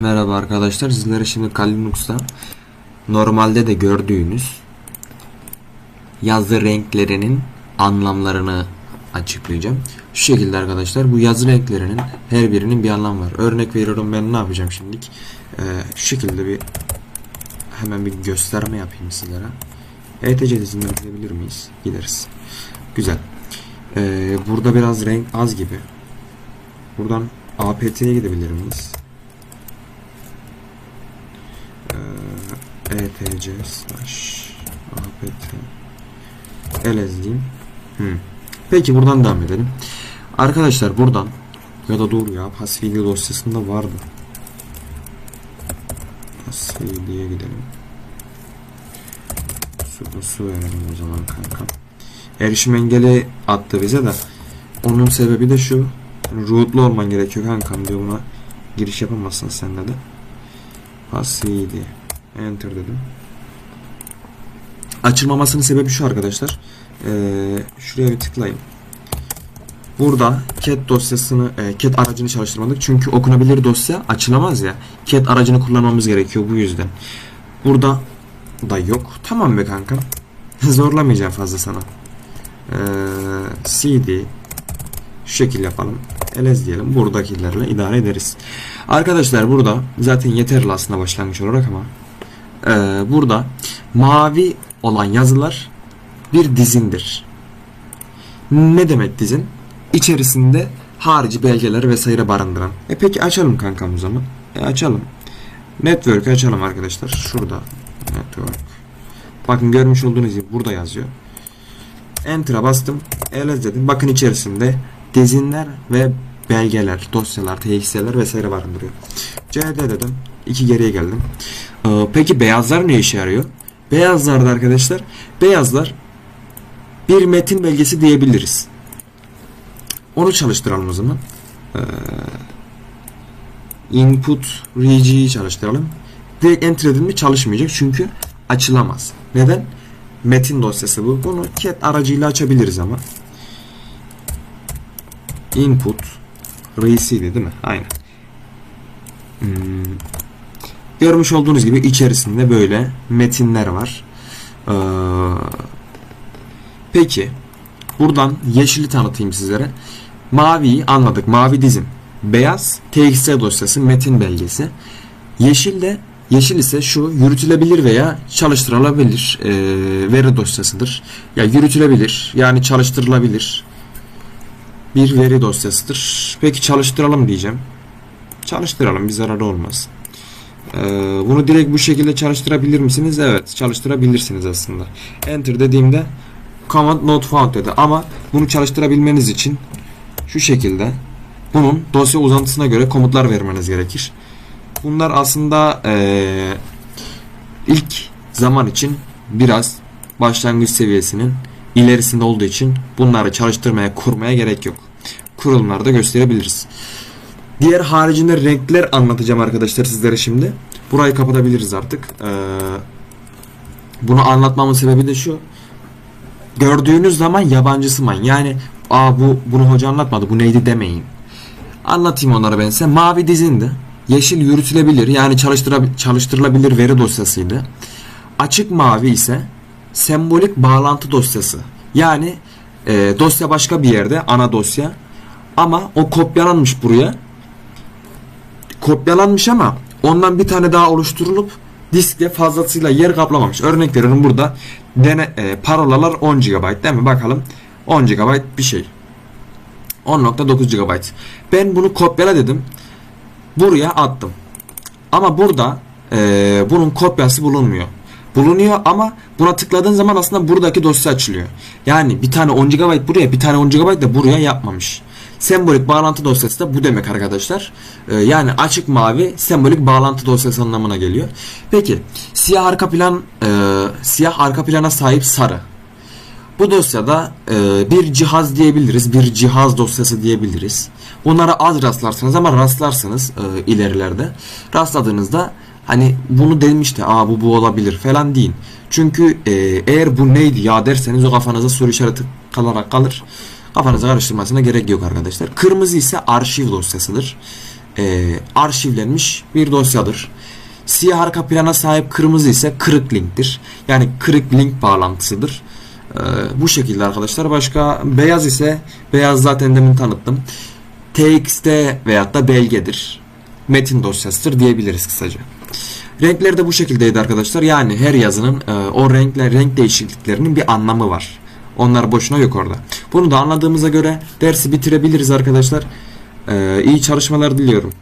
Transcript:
Merhaba arkadaşlar sizlere şimdi Linux'ta normalde de gördüğünüz yazı renklerinin anlamlarını açıklayacağım. Şu şekilde arkadaşlar bu yazı renklerinin her birinin bir anlamı var. Örnek veriyorum ben ne yapacağım şimdilik. Ee, şu şekilde bir hemen bir gösterme yapayım sizlere. ETC dizinden gidebilir miyiz? Gideriz. Güzel. Ee, burada biraz renk az gibi. Buradan APT'ye gidebilir miyiz? ETC slash APT LS diyeyim. Hmm. Peki buradan devam edelim. Arkadaşlar buradan ya da dur ya pasvili dosyasında vardı. Pasvili'ye gidelim. Su, su verelim o zaman kanka. Erişim engeli attı bize de. Onun sebebi de şu. Rootlu olman gerekiyor kankam diyor buna. Giriş yapamazsın sen de. Pasvili. Enter dedim. Açılmamasının sebebi şu arkadaşlar. Ee, şuraya bir tıklayın. Burada cat dosyasını, e, cat aracını çalıştırmadık. Çünkü okunabilir dosya açılamaz ya. Cat aracını kullanmamız gerekiyor bu yüzden. Burada da yok. Tamam be kankam. Zorlamayacağım fazla sana. Ee, CD şu şekil yapalım. ls diyelim. Buradakilerle idare ederiz. Arkadaşlar burada zaten yeterli aslında başlangıç olarak ama ee, burada mavi olan yazılar bir dizindir. Ne demek dizin? İçerisinde harici belgeler vesaire barındıran. E peki açalım kankam o zaman. E açalım. Network açalım arkadaşlar. Şurada. Network. Bakın görmüş olduğunuz gibi burada yazıyor. Enter'a bastım. ls dedim. Bakın içerisinde dizinler ve belgeler, dosyalar, txt'ler vesaire barındırıyor. cd dedim. İki geriye geldim. Ee, peki beyazlar ne işe yarıyor? Beyazlarda arkadaşlar beyazlar bir metin belgesi diyebiliriz. Onu çalıştıralım o zaman. Ee, input RG'yi çalıştıralım. Direkt enter edilme çalışmayacak çünkü açılamaz. Neden? Metin dosyası bu. Bunu cat aracıyla açabiliriz ama. Input RC'di değil mi? Aynen. Görmüş olduğunuz gibi içerisinde böyle metinler var. Ee, peki buradan yeşili tanıtayım sizlere. Maviyi anladık. Mavi dizim. Beyaz TXT dosyası metin belgesi. Yeşil de yeşil ise şu yürütülebilir veya çalıştırılabilir e, veri dosyasıdır. Ya yürütülebilir yani çalıştırılabilir bir veri dosyasıdır. Peki çalıştıralım diyeceğim. Çalıştıralım bir zararı olmaz. Ee, bunu direkt bu şekilde çalıştırabilir misiniz? Evet çalıştırabilirsiniz aslında. Enter dediğimde command not found dedi. Ama bunu çalıştırabilmeniz için şu şekilde bunun dosya uzantısına göre komutlar vermeniz gerekir. Bunlar aslında ee, ilk zaman için biraz başlangıç seviyesinin ilerisinde olduğu için bunları çalıştırmaya, kurmaya gerek yok. Kurulumları da gösterebiliriz. Diğer haricinde renkler anlatacağım arkadaşlar sizlere şimdi. Burayı kapatabiliriz artık. Ee, bunu anlatmamın sebebi de şu. Gördüğünüz zaman yabancısımayın. Yani aa bu bunu hoca anlatmadı bu neydi demeyin. Anlatayım onları ben size. Mavi dizindi. Yeşil yürütülebilir yani çalıştırılabilir veri dosyasıydı. Açık mavi ise sembolik bağlantı dosyası. Yani e, dosya başka bir yerde ana dosya ama o kopyalanmış buraya kopyalanmış ama ondan bir tane daha oluşturulup diskte fazlasıyla yer kaplamamış. Örnek veriyorum burada dene, e, parolalar 10 GB değil mi? Bakalım 10 GB bir şey. 10.9 GB. Ben bunu kopyala dedim. Buraya attım. Ama burada e, bunun kopyası bulunmuyor. Bulunuyor ama buna tıkladığın zaman aslında buradaki dosya açılıyor. Yani bir tane 10 GB buraya bir tane 10 GB da buraya yapmamış. Sembolik bağlantı dosyası da bu demek arkadaşlar. Ee, yani açık mavi sembolik bağlantı dosyası anlamına geliyor. Peki siyah arka plan e, siyah arka plana sahip sarı. Bu dosyada e, bir cihaz diyebiliriz. Bir cihaz dosyası diyebiliriz. Bunlara az rastlarsınız ama rastlarsınız e, ilerilerde. Rastladığınızda hani bunu demişti. Aa bu bu olabilir falan deyin. Çünkü e, eğer bu neydi ya derseniz o kafanıza soru işareti kalarak kalır. Kafanızı karıştırmasına gerek yok arkadaşlar. Kırmızı ise arşiv dosyasıdır. e, arşivlenmiş bir dosyadır. Siyah arka plana sahip kırmızı ise kırık linktir. Yani kırık link bağlantısıdır. E, bu şekilde arkadaşlar. Başka beyaz ise beyaz zaten demin tanıttım. TXT veyahut da belgedir. Metin dosyasıdır diyebiliriz kısaca. Renkleri de bu şekildeydi arkadaşlar. Yani her yazının e, o renkler renk değişikliklerinin bir anlamı var. Onlar boşuna yok orada. Bunu da anladığımıza göre dersi bitirebiliriz arkadaşlar. E, iyi çalışmalar diliyorum.